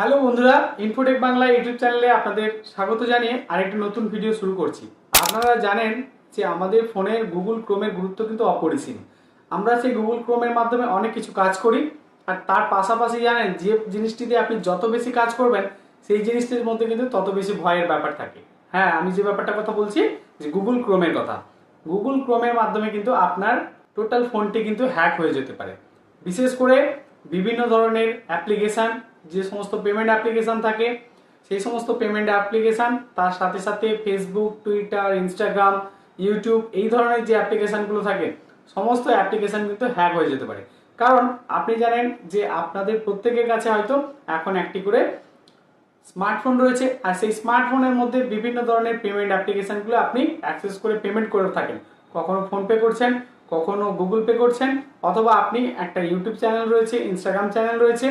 Hello বন্ধুরা Infotech Bangla YouTube চ্যানেলে আপনাদের স্বাগত জানিয়ে আরেকটি নতুন ভিডিও শুরু করছি। আপনারা জানেন যে আমাদের ফোনের গুগল ক্রোমের গুরুত্ব কিন্তু অপরিসীম। আমরা সেই গুগল ক্রোমের মাধ্যমে অনেক কিছু কাজ করি, আর তার পাশাপাশি জানেন যে জিনিসটি দিয়ে আপনি যত বেশি কাজ করবেন, সেই জিনিসটির মধ্যে কিন্তু তত বেশি ভয়ের ব্যাপার থাকে। হ্যাঁ আমি যে ব্যাপারটার কথা বলছি, যে গুগল ক্রোমের কথা। গুগল ক্রোমের মাধ্যমে কিন্তু আপনার টোটাল ফোনটি কিন্তু হ্যাক হয়ে যেতে পারে। বিশেষ করে বিভিন্ন ধরনের অ্যাপ্লিকেশান যে সমস্ত পেমেন্ট অ্যাপ্লিকেশান থাকে, সেই সমস্ত পেমেন্ট অ্যাপ্লিকেশান তার সাথে সাথে ফেসবুক টুইটার ইনস্টাগ্রাম ইউটিউব এই ধরনের যে অ্যাপ্লিকেশানগুলো থাকে, সমস্ত অ্যাপ্লিকেশান কিন্তু হ্যাক হয়ে যেতে পারে। কারণ আপনি জানেন যে আপনাদের প্রত্যেকের কাছে হয়তো এখন একটি করে স্মার্টফোন রয়েছে, আর সেই স্মার্টফোনের মধ্যে বিভিন্ন ধরনের পেমেন্ট অ্যাপ্লিকেশনগুলো আপনি অ্যাক্সেস করে পেমেন্ট করে থাকেন। কখনো ফোনপে করছেন, কখনো গুগল পে করছেন, অথবা আপনি একটা ইউটিউব চ্যানেল রয়েছে ইনস্টাগ্রাম চ্যানেল রয়েছে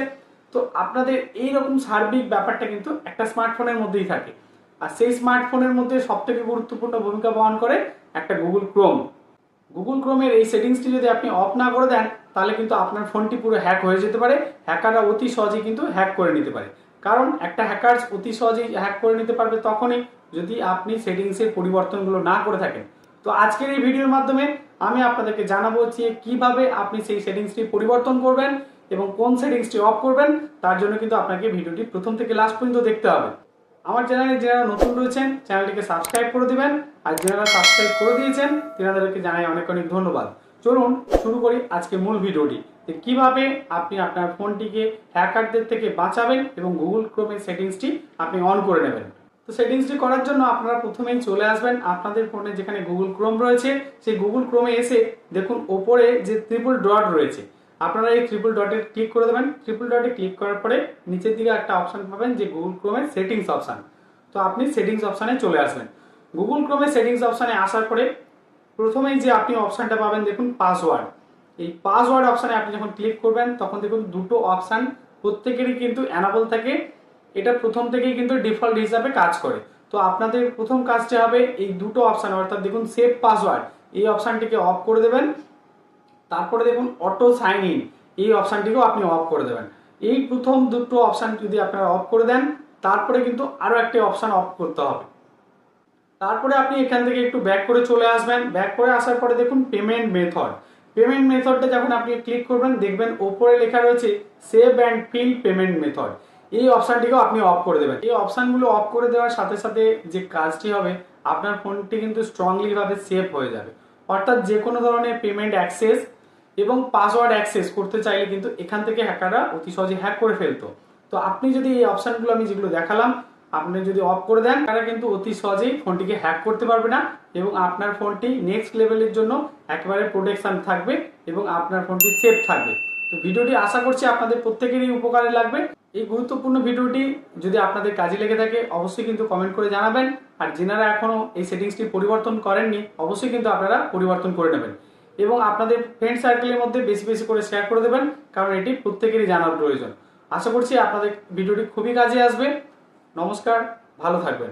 তো আপনাদের এই রকম সার্বিক ব্যাপারটা কিন্তু একটা স্মার্টফোনের মধ্যেই থাকে। আর সেই স্মার্টফোনের মধ্যে সবথেকে গুরুত্বপূর্ণ ভূমিকা বহন করে একটা গুগল ক্রোম গুগল ক্রোমের এই সেটিংসটি যদি আপনি অফ না করে দেন, তাহলে কিন্তু আপনার ফোনটি পুরো হ্যাক হয়ে যেতে পারে। হ্যাকাররা অতি সহজেই কিন্তু হ্যাক করে নিতে পারে। কারণ একটা হ্যাকার্স অতি সহজেই হ্যাক করে নিতে পারবে তখনই যদি আপনি সেটিংসের পরিবর্তনগুলো না করে থাকেন। তো আজকের এই ভিডিওর মাধ্যমে আমি আপনাদেরকে জানাব যে কীভাবে আপনি সেই সেটিংসটি পরিবর্তন করবেন এবং কোন সেটিংসটি অফ করবেন, তার জন্য কিন্তু আপনাকে ভিডিওটি প্রথম থেকে লাস্ট পর্যন্ত দেখতে হবে। আমার চ্যানেলে যারা নতুন রয়েছেন চ্যানেলটিকে সাবস্ক্রাইব করে দিবেন। আর যারা সাবস্ক্রাইব করে দিয়েছেন তেনাদেরকে জানাই অনেক অনেক ধন্যবাদ। চলুন, শুরু করি আজকে মূল ভিডিওটি। যে কীভাবে আপনি আপনার ফোনটিকে হ্যাকারদের থেকে বাঁচাবেন এবং গুগল ক্রোমের সেটিংসটি আপনি অন করে নেবেন। তো সেটিংসটি করার জন্য আপনারা প্রথমেই চলে আসবেন আপনাদের ফোনে যেখানে গুগল ক্রোম রয়েছে। সেই গুগল ক্রোমে এসে দেখুন, ওপরে যে ট্রিপল ডট রয়েছে আপনারা এই ট্রিপল ডটে ক্লিক করে দেবেন। ট্রিপল ডটে ক্লিক করার পরে নিচের দিকে একটা অপশন পাবেন যে গুগল ক্রোমের সেটিংস অপশান তো আপনি সেটিংস অপশানে চলে আসবেন। গুগল ক্রোমের সেটিংস অপশানে আসার পরে প্রথমেই যে আপনি অপশানটা পাবেন, দেখুন পাসওয়ার্ড এই পাসওয়ার্ড অপশানে আপনি যখন ক্লিক করবেন, তখন দেখুন দুটো অপশান প্রত্যেকেরই কিন্তু অ্যানাবল থাকে। এটা প্রথম থেকেই কিন্তু ডিফল্ট হিসাবে কাজ করে। তো আপনাদের প্রথম কাজটি হবে এই দুটো অপশান অর্থাৎ দেখুন সেভ পাসওয়ার্ড এই অপশানটিকে অফ করে দেবেন। তারপরে দেখুন অটো সাইন ইন এই অপশানটিকেও আপনি অফ করে দেবেন। এই প্রথম দুটো অপশান যদি আপনারা অফ করে দেন, তারপরে কিন্তু আরও একটি অপশান অফ করতে হবে। তারপরে আপনি এখান থেকে একটু ব্যাক করে চলে আসবেন। ব্যাক করে আসার পরে দেখুন পেমেন্ট মেথড পেমেন্ট মেথডটা যখন আপনি ক্লিক করবেন, দেখবেন ওপরে লেখা রয়েছে save and fill payment method এই অপশানটিকেও আপনি অফ করে দেবেন। এই অপশানগুলো অফ করে দেওয়ার সাথে সাথে যে কাজটি হবে, আপনার ফোনটি কিন্তু স্ট্রংলিভাবে সেভ হয়ে যাবে। অর্থাৎ যে কোনো ধরনের পেমেন্ট অ্যাক্সেস এবং পাসওয়ার্ড অ্যাক্সেস করতে চাইলে কিন্তু এখান থেকে হ্যাকাররা অতি সহজে হ্যাক করে ফেলতো। তো আপনি যদি এই অপশানগুলো আমি যেগুলো দেখালাম, আপনি যদি অফ করে দেন, তারা কিন্তু অতি সহজেই ফোনটিকে হ্যাক করতে পারবে না এবং আপনার ফোনটি নেক্সট লেভেলের জন্য একেবারে প্রোটেকশন থাকবে এবং আপনার ফোনটি সেফ থাকবে। তো ভিডিওটি আশা করছি আপনাদের প্রত্যেকেরই উপকারে লাগবে। এই গুরুত্বপূর্ণ ভিডিওটি যদি আপনাদের কাজে লেগে থাকে, অবশ্যই কিন্তু কমেন্ট করে জানাবেন। আর যেনারা এখনও এই সেটিংসটি পরিবর্তন করেননি, অবশ্যই কিন্তু আপনারা পরিবর্তন করে নেবেন। এবং আপনাদের ফ্রেন্ড সার্কেলের মধ্যে বেশি বেশি করে শেয়ার করে দেবেন, কারণ এটি প্রত্যেকেরই জানার প্রয়োজন। আশা করছি আপনাদের ভিডিওটি খুবই কাজে আসবে। নমস্কার, ভালো থাকবেন।